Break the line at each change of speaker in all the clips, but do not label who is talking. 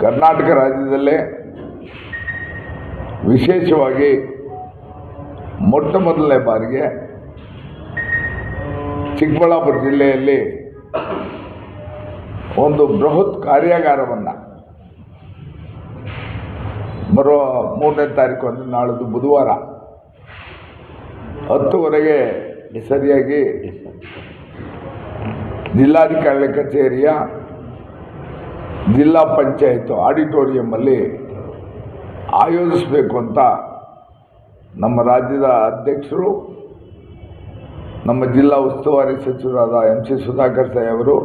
ಕರ್ನಾಟಕ ರಾಜ್ಯದಲ್ಲೇ ವಿಶೇಷವಾಗಿ ಮೊಟ್ಟ ಮೊದಲನೇ ಬಾರಿಗೆ ಚಿಕ್ಕಬಳ್ಳಾಪುರ ಜಿಲ್ಲೆಯಲ್ಲಿ ಒಂದು ಬೃಹತ್ ಕಾರ್ಯಾಗಾರವನ್ನು ಬರುವ ಮೂರನೇ ತಾರೀಕು ಅಂದರೆ ನಾಳಿದ್ದು ಬುಧವಾರ ಹತ್ತುವರೆಗೆ ಸರಿಯಾಗಿ ಜಿಲ್ಲಾಧಿಕಾರಿ ಕಚೇರಿಯ ಜಿಲ್ಲಾ ಪಂಚಾಯತ್ ಆಡಿಟೋರಿಯಮ್ಮಲ್ಲಿ ಆಯೋಜಿಸಬೇಕು ಅಂತ ನಮ್ಮ ರಾಜ್ಯದ ಅಧ್ಯಕ್ಷರು, ನಮ್ಮ ಜಿಲ್ಲಾ ಉಸ್ತುವಾರಿ ಸಚಿವರಾದ ಎಂ ಸಿ ಸುಧಾಕರ್ ಸಾಹೇಬರು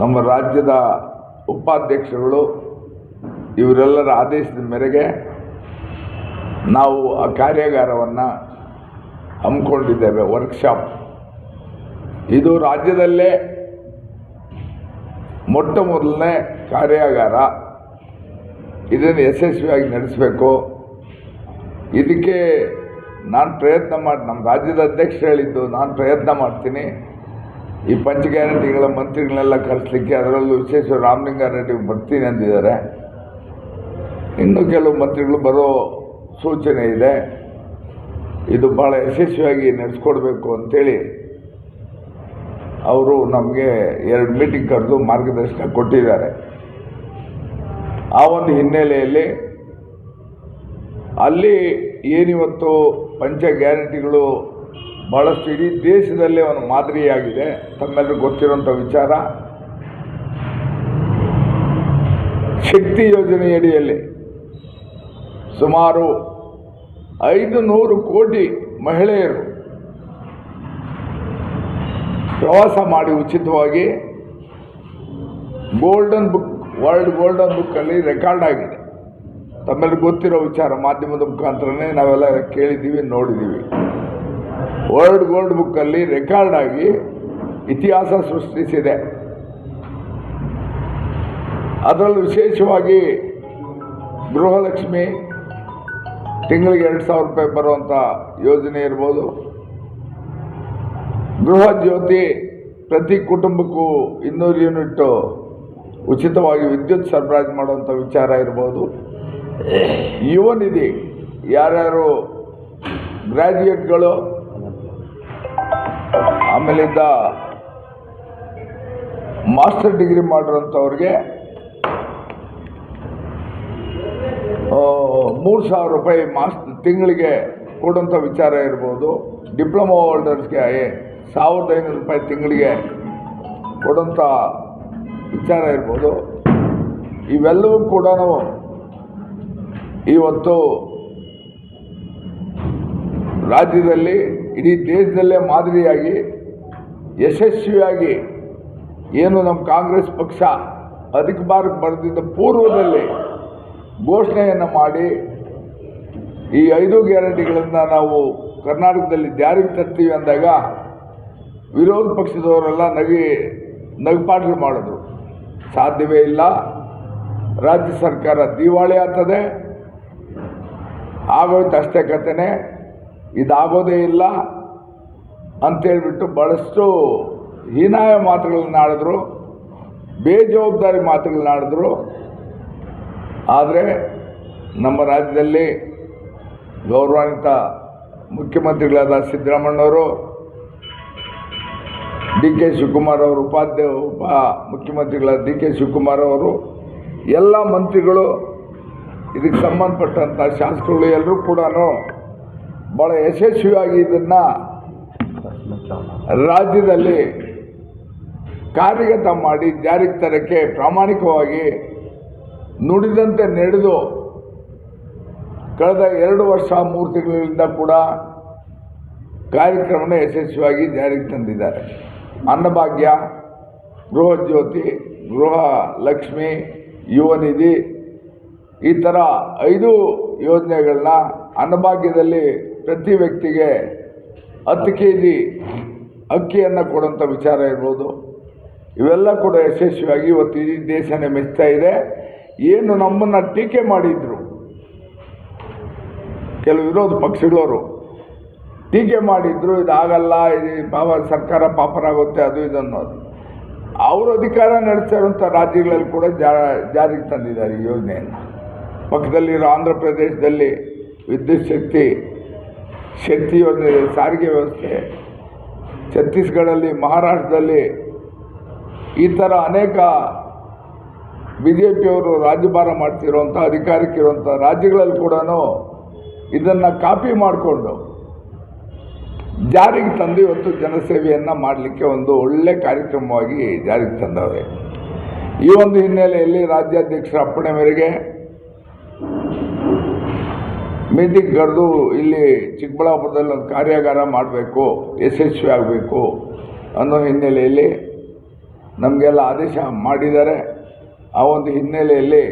ನಮ್ಮ ರಾಜ್ಯದ ಉಪಾಧ್ಯಕ್ಷರುಗಳು, ಇವರೆಲ್ಲರ ಆದೇಶದ ಮೇರೆಗೆ ನಾವು ಆ ಕಾರ್ಯಾಗಾರವನ್ನು ಹಮ್ಮಿಕೊಂಡಿದ್ದೇವೆ ವರ್ಕ್ಶಾಪ್ ಇದು ರಾಜ್ಯದಲ್ಲೇ ಮೊಟ್ಟ ಮೊದಲನೇ ಕಾರ್ಯಾಗಾರ ಇದನ್ನು ಯಶಸ್ವಿಯಾಗಿ ನಡೆಸಬೇಕು. ಇದಕ್ಕೆ ನಾನು ಪ್ರಯತ್ನ ಮಾಡಿ ನಮ್ಮ ರಾಜ್ಯದ ಅಧ್ಯಕ್ಷರು ಹೇಳಿದ್ದು ನಾನು ಪ್ರಯತ್ನ ಮಾಡ್ತೀನಿ. ಈ ಪಂಚ ಗ್ಯಾರಂಟಿಗಳ ಮಂತ್ರಿಗಳನ್ನೆಲ್ಲ ಕರೆಸಲಿಕ್ಕೆ ಅದರಲ್ಲೂ ವಿಶೇಷ ರಾಮಲಿಂಗಾರೆಡ್ಡಿ ಬರ್ತೀನಿ ಅಂದಿದ್ದಾರೆ. ಇನ್ನು ಕೆಲವು ಮಂತ್ರಿಗಳು ಬರೋ ಸೂಚನೆ ಇದೆ. ಇದು ಭಾಳ ಯಶಸ್ವಿಯಾಗಿ ನಡೆಸ್ಕೊಡ್ಬೇಕು ಅಂತೇಳಿ ಅವರು ನಮಗೆ ಎರಡು ಮೀಟಿಂಗ್ ಕರೆದು ಮಾರ್ಗದರ್ಶನ ಕೊಟ್ಟಿದ್ದಾರೆ. ಆ ಒಂದು ಹಿನ್ನೆಲೆಯಲ್ಲಿ ಅಲ್ಲಿ ಏನಿವತ್ತು ಪಂಚ ಗ್ಯಾರಂಟಿಗಳು ಭಾಳಷ್ಟು ಇಡೀ ದೇಶದಲ್ಲೇ ಒಂದು ಮಾದರಿಯಾಗಿದೆ. ತಮ್ಮೆಲ್ಲರಿಗೂ ಗೊತ್ತಿರುವಂಥ ವಿಚಾರ. ಶಕ್ತಿ ಯೋಜನೆಯಡಿಯಲ್ಲಿ ಸುಮಾರು ಐದು ನೂರು ಕೋಟಿ ಮಹಿಳೆಯರು ಪ್ರವಾಸ ಮಾಡಿ ಉಚಿತವಾಗಿ ಗೋಲ್ಡನ್ ಬುಕ್ ವರ್ಲ್ಡ್ ಗೋಲ್ಡನ್ ಬುಕ್ಕಲ್ಲಿ ರೆಕಾರ್ಡ್ ಆಗಿದೆ. ತಮ್ಮೆಲ್ಲರಿಗೂ ಗೊತ್ತಿರೋ ವಿಚಾರ, ಮಾಧ್ಯಮದ ಮುಖಾಂತರನೇ ನಾವೆಲ್ಲ ಕೇಳಿದ್ದೀವಿ, ನೋಡಿದ್ದೀವಿ. ವರ್ಲ್ಡ್ ಗೋಲ್ಡ್ ಬುಕ್ಕಲ್ಲಿ ರೆಕಾರ್ಡ್ ಆಗಿ ಇತಿಹಾಸ ಸೃಷ್ಟಿಸಿದೆ. ಅದರಲ್ಲೂ ವಿಶೇಷವಾಗಿ ಗೃಹಲಕ್ಷ್ಮಿ, ತಿಂಗಳಿಗೆ ಎರಡು ಸಾವಿರ ರೂಪಾಯಿ ಬರುವಂಥ ಯೋಜನೆ ಇರ್ಬೋದು. ಗೃಹ ಜ್ಯೋತಿ ಪ್ರತಿ ಕುಟುಂಬಕ್ಕೂ ಇನ್ನೂರು ಯೂನಿಟ್ಟು ಉಚಿತವಾಗಿ ವಿದ್ಯುತ್ ಸರಬರಾಜು ಮಾಡುವಂಥ ವಿಚಾರ ಇರ್ಬೋದು. ಯುವ ನಿಧಿ, ಯಾರ್ಯಾರು ಗ್ರ್ಯಾಜುಯೇಟ್ಗಳು ಆಮೇಲಿಂದ ಮಾಸ್ಟರ್ ಡಿಗ್ರಿ ಮಾಡಿರೋಂಥವ್ರಿಗೆ ಮೂರು ಸಾವಿರ ರೂಪಾಯಿ ಮಾಸ್, ತಿಂಗಳಿಗೆ ಕೊಡುವಂಥ ವಿಚಾರ ಇರ್ಬೋದು. ಡಿಪ್ಲೊಮಾ ಹೋಲ್ಡರ್ಸ್ಗೆ ಸಾವಿರದ ಐನೂರು ರೂಪಾಯಿ ತಿಂಗಳಿಗೆ ಕೊಡುವಂಥ ವಿಚಾರ ಇರ್ಬೋದು. ಇವೆಲ್ಲವೂ ಕೂಡ ನಾವು ಇವತ್ತು ರಾಜ್ಯದಲ್ಲಿ, ಇಡೀ ದೇಶದಲ್ಲೇ ಮಾದರಿಯಾಗಿ, ಯಶಸ್ವಿಯಾಗಿ ಏನು ನಮ್ಮ ಕಾಂಗ್ರೆಸ್ ಪಕ್ಷ ಅಧಿಕ ಅಧಿಕಾರಕ್ಕೆ ಬರೆದಿದ್ದ ಪೂರ್ವದಲ್ಲಿ ಘೋಷಣೆಯನ್ನು ಮಾಡಿ, ಈ ಐದು ಗ್ಯಾರಂಟಿಗಳನ್ನು ನಾವು ಕರ್ನಾಟಕದಲ್ಲಿ ಜಾರಿಗೆ ತರ್ತೀವಿ ಅಂದಾಗ ವಿರೋಧ ಪಕ್ಷದವರೆಲ್ಲ ನಗಿ ನಗಪಾಡಲು ಮಾಡಿದ್ರು ಸಾಧ್ಯವೇ ಇಲ್ಲ. ರಾಜ್ಯ ಸರ್ಕಾರ ದಿವಾಳಿ ಆಗ್ತದೆ. ಆಗೋಯ್ತು ಅಷ್ಟೇ ಕಥೆನೆ ಇದಾಗೋದೇ ಇಲ್ಲ. ಅಂತೇಳ್ಬಿಟ್ಟು ಭಾಳಷ್ಟು ಹೀನಾಯ ಮಾತುಗಳನ್ನ ಆಡಿದ್ರು. ಬೇಜವಾಬ್ದಾರಿ ಮಾತುಗಳನ್ನ ಆಡಿದ್ರು. ಆದರೆ ನಮ್ಮ ರಾಜ್ಯದಲ್ಲಿ ಗೌರವಾನ್ವಿತ ಮುಖ್ಯಮಂತ್ರಿಗಳಾದ ಸಿದ್ದರಾಮಣ್ಣವರು ಡಿ ಕೆ ಶಿವಕುಮಾರ್ ಅವರು ಉಪಾಧ್ಯಾಯ ಉಪ ಮುಖ್ಯಮಂತ್ರಿಗಳ ಡಿ ಕೆ ಶಿವಕುಮಾರ್ ಅವರು, ಎಲ್ಲ ಮಂತ್ರಿಗಳು, ಇದಕ್ಕೆ ಸಂಬಂಧಪಟ್ಟಂಥ ಶಾಸಕರು ಎಲ್ಲರೂ ಕೂಡ ಭಾಳ ಯಶಸ್ವಿಯಾಗಿ ಇದನ್ನು ರಾಜ್ಯದಲ್ಲಿ ಕಾರ್ಯಗತ ಮಾಡಿ ಜಾರಿಗೆ ತರಕ್ಕೆ ಪ್ರಾಮಾಣಿಕವಾಗಿ ನುಡಿದಂತೆ ನಡೆದು ಕಳೆದ ಎರಡು ವರ್ಷ ಮೂರು ತಿಂಗಳಿಂದ ಕೂಡ ಕಾರ್ಯಕ್ರಮನ ಯಶಸ್ವಿಯಾಗಿ ಜಾರಿಗೆ ತಂದಿದ್ದಾರೆ. ಅನ್ನಭಾಗ್ಯ ಗೃಹಜ್ಯೋತಿ ಗೃಹ ಲಕ್ಷ್ಮಿ ಯುವನಿಧಿ ಈ ಥರ ಐದು ಯೋಜನೆಗಳನ್ನ ಅನ್ನಭಾಗ್ಯದಲ್ಲಿ ಪ್ರತಿ ವ್ಯಕ್ತಿಗೆ ಹತ್ತು ಕೆ ಜಿ ಅಕ್ಕಿಯನ್ನು ಕೊಡುವಂಥ ವಿಚಾರ ಇರ್ಬೋದು. ಇವೆಲ್ಲ ಕೂಡ ಯಶಸ್ವಿಯಾಗಿ ಇವತ್ತು ಇಡೀ ದೇಶನೇ ಮೆಚ್ತಾ ಇದೆ. ಏನು ನಮ್ಮನ್ನು ಟೀಕೆ ಮಾಡಿದ್ರು, ಕೆಲವು ವಿರೋಧ ಪಕ್ಷಗಳವರು ಟೀಕೆ ಮಾಡಿದ್ರು, ಇದಾಗಲ್ಲ, ಇದು ಪಾಪ ಸರ್ಕಾರ ಪಾಪರಾಗುತ್ತೆ, ಅದು ಇದು ಅನ್ನೋದು. ಅವರು ಅಧಿಕಾರ ನಡೆಸ್ತಾ ಇರುವಂಥ ರಾಜ್ಯಗಳಲ್ಲಿ ಕೂಡ ಜಾರಿಗೆ ತಂದಿದ್ದಾರೆ ಈ ಯೋಜನೆಯನ್ನು. ಪಕ್ಕದಲ್ಲಿರೋ ಆಂಧ್ರ ಪ್ರದೇಶದಲ್ಲಿ ವಿದ್ಯುತ್ ಶಕ್ತಿ ಶಕ್ತಿ ಯೋಜನೆ, ಸಾರಿಗೆ ವ್ಯವಸ್ಥೆ ಛತ್ತೀಸ್ಗಢಲ್ಲಿ ಮಹಾರಾಷ್ಟ್ರದಲ್ಲಿ ಈ ಥರ ಅನೇಕ ಬಿ ಜೆ ಪಿಯವರು ರಾಜ್ಯಭಾರ ಮಾಡ್ತಿರುವಂಥ ಅಧಿಕಾರಕ್ಕಿರುವಂಥ ರಾಜ್ಯಗಳಲ್ಲಿ ಕೂಡ ಇದನ್ನು ಕಾಪಿ ಮಾಡಿಕೊಂಡು ಜಾರಿಗೆ ತಂದು ಇವತ್ತು ಜನಸೇವೆಯನ್ನು ಮಾಡಲಿಕ್ಕೆ ಒಂದು ಒಳ್ಳೆ ಕಾರ್ಯಕ್ರಮವಾಗಿ ಜಾರಿಗೆ ತಂದವ್ರೆ. ಈ ಒಂದು ಹಿನ್ನೆಲೆಯಲ್ಲಿ ರಾಜ್ಯಾಧ್ಯಕ್ಷರ ಅಪ್ಪಣೆ ಮೇರೆಗೆ ಮೀಟಿಂಗ್ ಕರೆದು ಇಲ್ಲಿ ಚಿಕ್ಕಬಳ್ಳಾಪುರದಲ್ಲಿ ಒಂದು ಕಾರ್ಯಾಗಾರ ಮಾಡಬೇಕು, ಯಶಸ್ವಿ ಆಗಬೇಕು ಅನ್ನೋ ಹಿನ್ನೆಲೆಯಲ್ಲಿ ನಮಗೆಲ್ಲ ಆದೇಶ ಮಾಡಿದ್ದಾರೆ. ಆ ಒಂದು ಹಿನ್ನೆಲೆಯಲ್ಲಿ